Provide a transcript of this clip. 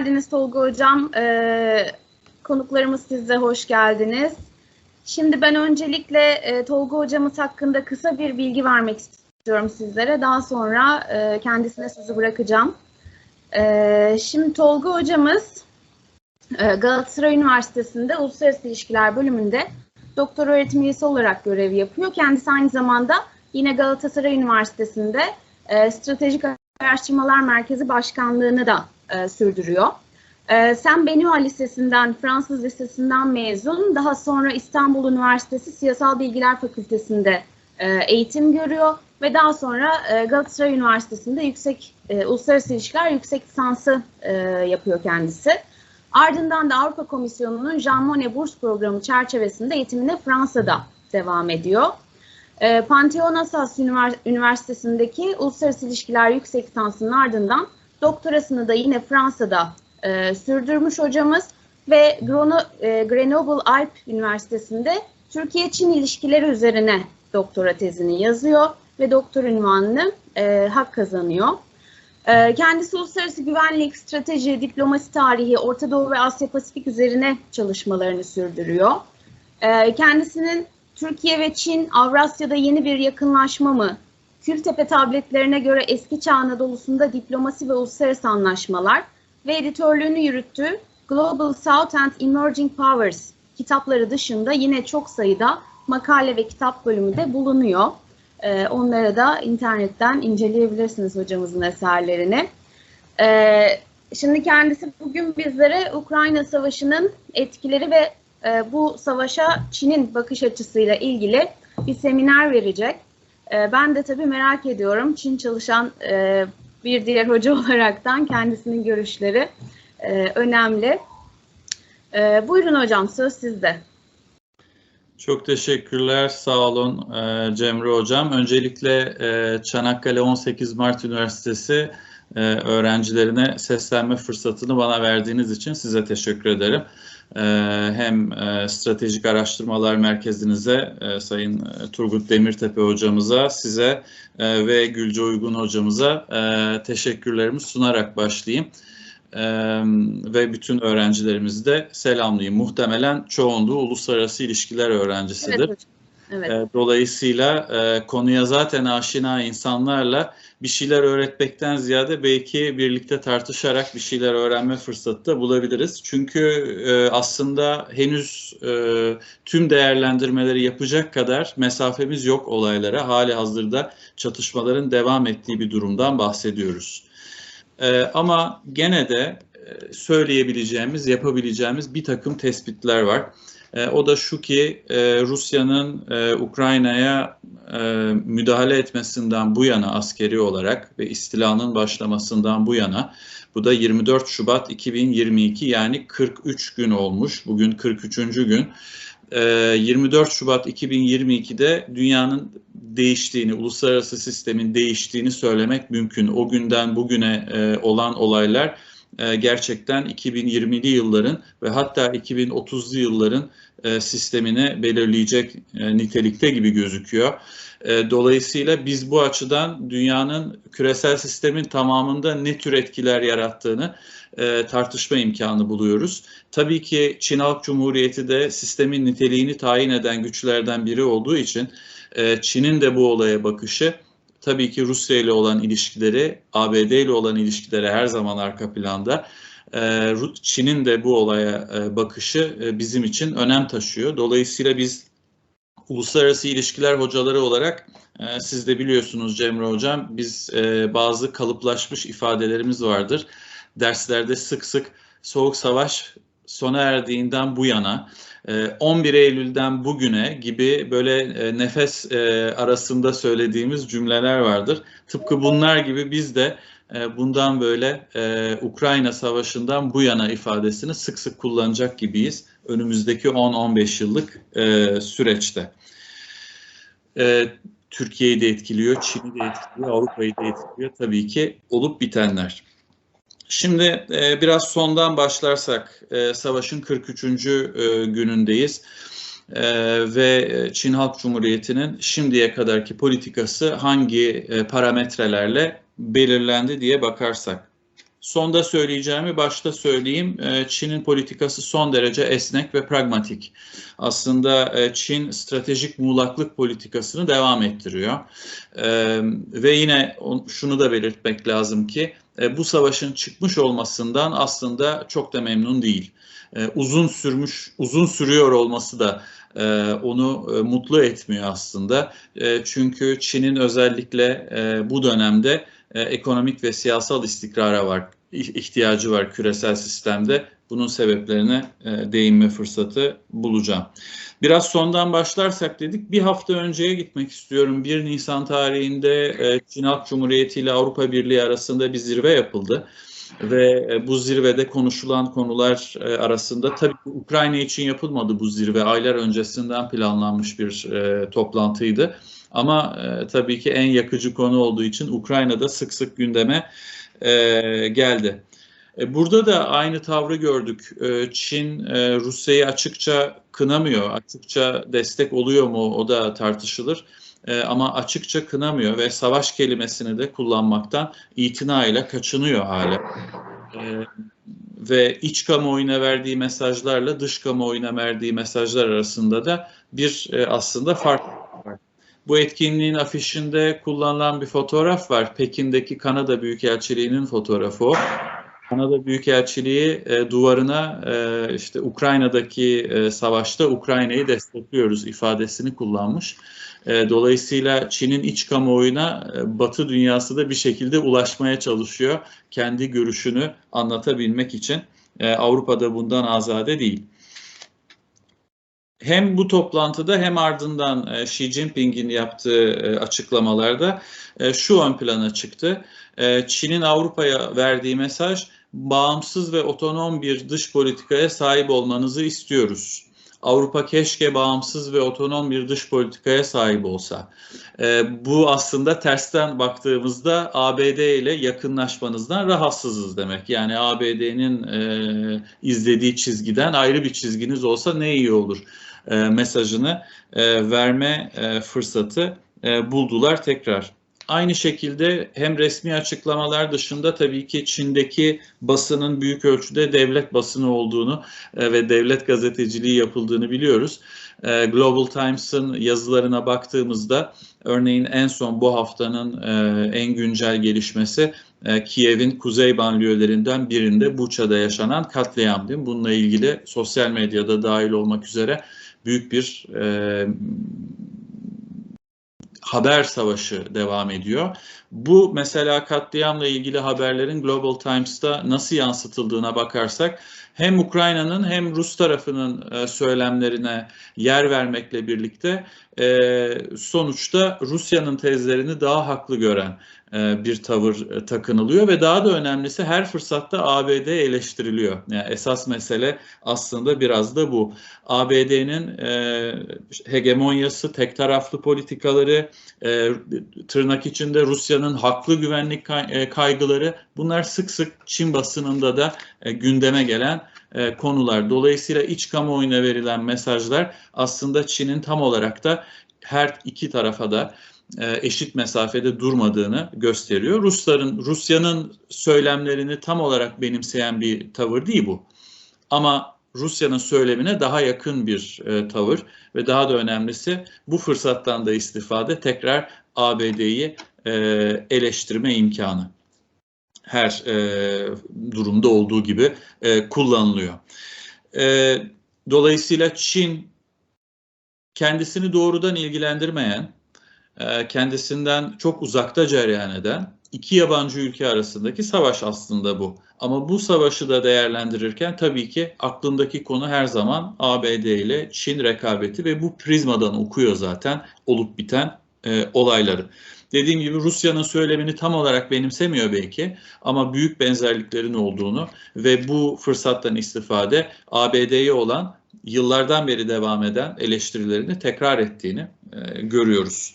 geldiniz Tolga Hocam. Ee, konuklarımız siz de hoş geldiniz. Şimdi ben öncelikle e, Tolga Hocamız hakkında kısa bir bilgi vermek istiyorum sizlere. Daha sonra e, kendisine sözü bırakacağım. E, şimdi Tolga Hocamız e, Galatasaray Üniversitesi'nde Uluslararası İlişkiler bölümünde doktor öğretim üyesi olarak görev yapıyor. Kendisi aynı zamanda yine Galatasaray Üniversitesi'nde e, Stratejik Araştırmalar Merkezi Başkanlığı'nı da e, sürdürüyor. E, Sen Benua Lisesi'nden, Fransız Lisesi'nden mezun. Daha sonra İstanbul Üniversitesi Siyasal Bilgiler Fakültesi'nde e, eğitim görüyor ve daha sonra e, Galatasaray Üniversitesi'nde yüksek e, uluslararası ilişkiler yüksek lisansı e, yapıyor kendisi. Ardından da Avrupa Komisyonu'nun Jean Monnet Burs Programı çerçevesinde eğitimine Fransa'da devam ediyor. E, Pantheon Assas Ünivers- Üniversitesi'ndeki Uluslararası İlişkiler Yüksek Lisansı'nın ardından doktorasını da yine Fransa'da e, sürdürmüş hocamız ve Grono, e, Grenoble Alp Üniversitesi'nde Türkiye-Çin ilişkileri üzerine doktora tezini yazıyor ve doktor ünvanını e, hak kazanıyor. E, kendisi uluslararası güvenlik, strateji, diplomasi tarihi, Orta Doğu ve Asya Pasifik üzerine çalışmalarını sürdürüyor. E, kendisinin Türkiye ve Çin, Avrasya'da yeni bir yakınlaşma mı? Kültepe tabletlerine göre eski çağ Anadolu'sunda diplomasi ve uluslararası anlaşmalar ve editörlüğünü yürüttüğü Global South and Emerging Powers kitapları dışında yine çok sayıda makale ve kitap bölümü de bulunuyor. Ee, onlara da internetten inceleyebilirsiniz hocamızın eserlerini. Ee, şimdi kendisi bugün bizlere Ukrayna Savaşı'nın etkileri ve e, bu savaşa Çin'in bakış açısıyla ilgili bir seminer verecek. E, ben de tabii merak ediyorum Çin çalışan e, bir diğer hoca olaraktan kendisinin görüşleri e, önemli. E, buyurun hocam söz sizde. Çok teşekkürler, sağ olun e, Cemre Hocam. Öncelikle Çanakkale 18 Mart Üniversitesi öğrencilerine seslenme fırsatını bana verdiğiniz için size teşekkür ederim. E, hem e, Stratejik Araştırmalar Merkezinize, e, Sayın e, Turgut Demirtepe hocamıza, size ve Gülce Uygun hocamıza teşekkürlerimi sunarak başlayayım. Ee, ve bütün öğrencilerimizi de selamlayayım. Muhtemelen çoğunluğu uluslararası ilişkiler öğrencisidir. Evet. Evet. Ee, dolayısıyla e, konuya zaten aşina insanlarla bir şeyler öğretmekten ziyade belki birlikte tartışarak bir şeyler öğrenme fırsatı da bulabiliriz. Çünkü e, aslında henüz e, tüm değerlendirmeleri yapacak kadar mesafemiz yok olaylara. Hali hazırda çatışmaların devam ettiği bir durumdan bahsediyoruz. Ama gene de söyleyebileceğimiz, yapabileceğimiz bir takım tespitler var. E, o da şu ki e, Rusya'nın e, Ukrayna'ya e, müdahale etmesinden bu yana askeri olarak ve istilanın başlamasından bu yana bu da 24 Şubat 2022 yani 43 gün olmuş. Bugün 43. gün. 24 Şubat 2022'de dünyanın değiştiğini, uluslararası sistemin değiştiğini söylemek mümkün. O günden bugüne olan olaylar gerçekten 2020'li yılların ve hatta 2030'lu yılların sistemini belirleyecek nitelikte gibi gözüküyor. Dolayısıyla biz bu açıdan dünyanın küresel sistemin tamamında ne tür etkiler yarattığını e, tartışma imkanı buluyoruz. Tabii ki Çin Halk Cumhuriyeti de sistemin niteliğini tayin eden güçlerden biri olduğu için e, Çin'in de bu olaya bakışı tabii ki Rusya ile olan ilişkileri, ABD ile olan ilişkileri her zaman arka planda. E, Çin'in de bu olaya e, bakışı e, bizim için önem taşıyor. Dolayısıyla biz uluslararası ilişkiler hocaları olarak e, siz de biliyorsunuz Cemre Hocam biz bazı kalıplaşmış ifadelerimiz vardır derslerde sık sık Soğuk Savaş sona erdiğinden bu yana 11 Eylül'den bugüne gibi böyle nefes arasında söylediğimiz cümleler vardır. Tıpkı bunlar gibi biz de bundan böyle Ukrayna Savaşı'ndan bu yana ifadesini sık sık kullanacak gibiyiz önümüzdeki 10-15 yıllık süreçte. Türkiye'yi de etkiliyor, Çin'i de etkiliyor, Avrupa'yı da etkiliyor tabii ki olup bitenler. Şimdi e, biraz sondan başlarsak e, savaşın 43. E, günündeyiz e, ve Çin Halk Cumhuriyeti'nin şimdiye kadarki politikası hangi e, parametrelerle belirlendi diye bakarsak. sonda söyleyeceğimi başta söyleyeyim. E, Çin'in politikası son derece esnek ve pragmatik. Aslında e, Çin stratejik muğlaklık politikasını devam ettiriyor. E, ve yine şunu da belirtmek lazım ki e, bu savaşın çıkmış olmasından aslında çok da memnun değil. E, uzun sürmüş, uzun sürüyor olması da e, onu mutlu etmiyor aslında. Çünkü Çin'in özellikle bu dönemde ekonomik ve siyasal istikrara var ihtiyacı var küresel sistemde. Bunun sebeplerine e, değinme fırsatı bulacağım. Biraz sondan başlarsak dedik. Bir hafta önceye gitmek istiyorum. 1 Nisan tarihinde e, Çin Halk Cumhuriyeti ile Avrupa Birliği arasında bir zirve yapıldı. Ve e, bu zirvede konuşulan konular e, arasında tabii Ukrayna için yapılmadı bu zirve. Aylar öncesinden planlanmış bir e, toplantıydı. Ama e, tabii ki en yakıcı konu olduğu için Ukrayna'da sık sık gündeme e, geldi. E, burada da aynı tavrı gördük. E, Çin e, Rusya'yı açıkça kınamıyor, açıkça destek oluyor mu o da tartışılır. Ama açıkça kınamıyor ve savaş kelimesini de kullanmaktan itinayla kaçınıyor hala. Ve iç kamuoyuna verdiği mesajlarla dış kamuoyuna verdiği mesajlar arasında da bir aslında fark var. Bu etkinliğin afişinde kullanılan bir fotoğraf var. Pekin'deki Kanada Büyükelçiliği'nin fotoğrafı o. Kanada Büyükelçiliği e, duvarına e, işte Ukrayna'daki e, savaşta Ukrayna'yı destekliyoruz ifadesini kullanmış. E, dolayısıyla Çin'in iç kamuoyuna e, Batı dünyası da bir şekilde ulaşmaya çalışıyor. Kendi görüşünü anlatabilmek için. E, Avrupa'da bundan azade değil hem bu toplantıda hem ardından e, Xi Jinping'in yaptığı e, açıklamalarda e, şu ön plana çıktı. Çin'in Avrupa'ya verdiği mesaj bağımsız ve otonom bir dış politikaya sahip olmanızı istiyoruz. Avrupa keşke bağımsız ve otonom bir dış politikaya sahip olsa. E, bu aslında tersten baktığımızda ABD ile yakınlaşmanızdan rahatsızız demek. Yani ABD'nin e, izlediği çizgiden ayrı bir çizginiz olsa ne iyi olur e, mesajını e, verme e, fırsatı e, buldular tekrar. Aynı şekilde hem resmi açıklamalar dışında tabii ki Çin'deki basının büyük ölçüde devlet basını olduğunu e, ve devlet gazeteciliği yapıldığını biliyoruz. E, Global Times'ın yazılarına baktığımızda örneğin en son bu haftanın e, en güncel gelişmesi Kiev'in kuzey banliyölerinden birinde Buça'da yaşanan katliam değil mi? Bununla ilgili sosyal medyada dahil olmak üzere büyük bir e, haber savaşı devam ediyor. Bu mesela katliamla ilgili haberlerin Global Times'ta nasıl yansıtıldığına bakarsak hem Ukrayna'nın hem Rus tarafının e, söylemlerine yer vermekle birlikte e, sonuçta Rusya'nın tezlerini daha haklı gören e, bir tavır takınılıyor ve daha da önemlisi her fırsatta ABD eleştiriliyor. Yani esas mesele aslında biraz da bu. ABD'nin hegemonyası, tek taraflı politikaları, tırnak içinde Rusya'nın haklı güvenlik kay kaygıları bunlar sık sık Çin basınında da gündeme gelen e, konular. Dolayısıyla iç kamuoyuna verilen mesajlar aslında Çin'in tam olarak da her iki tarafa da e, eşit mesafede durmadığını gösteriyor. Rusların Rusya'nın söylemlerini tam olarak benimseyen bir tavır değil bu. Ama Rusya'nın söylemine daha yakın bir e, tavır ve daha da önemlisi bu fırsattan da istifade tekrar ABD'yi e, eleştirme imkanı her e, durumda olduğu gibi e, kullanılıyor. E, dolayısıyla Çin kendisini doğrudan ilgilendirmeyen, e, kendisinden çok uzakta cereyan eden iki yabancı ülke arasındaki savaş aslında bu. Ama bu savaşı da değerlendirirken tabii ki aklındaki konu her zaman ABD ile Çin rekabeti ve bu prizmadan okuyor zaten olup biten e, olayları. Dediğim gibi Rusya'nın söylemini tam olarak benimsemiyor belki ama büyük benzerliklerin olduğunu ve bu fırsattan istifade ABD'ye olan yıllardan beri devam eden eleştirilerini tekrar ettiğini e, görüyoruz.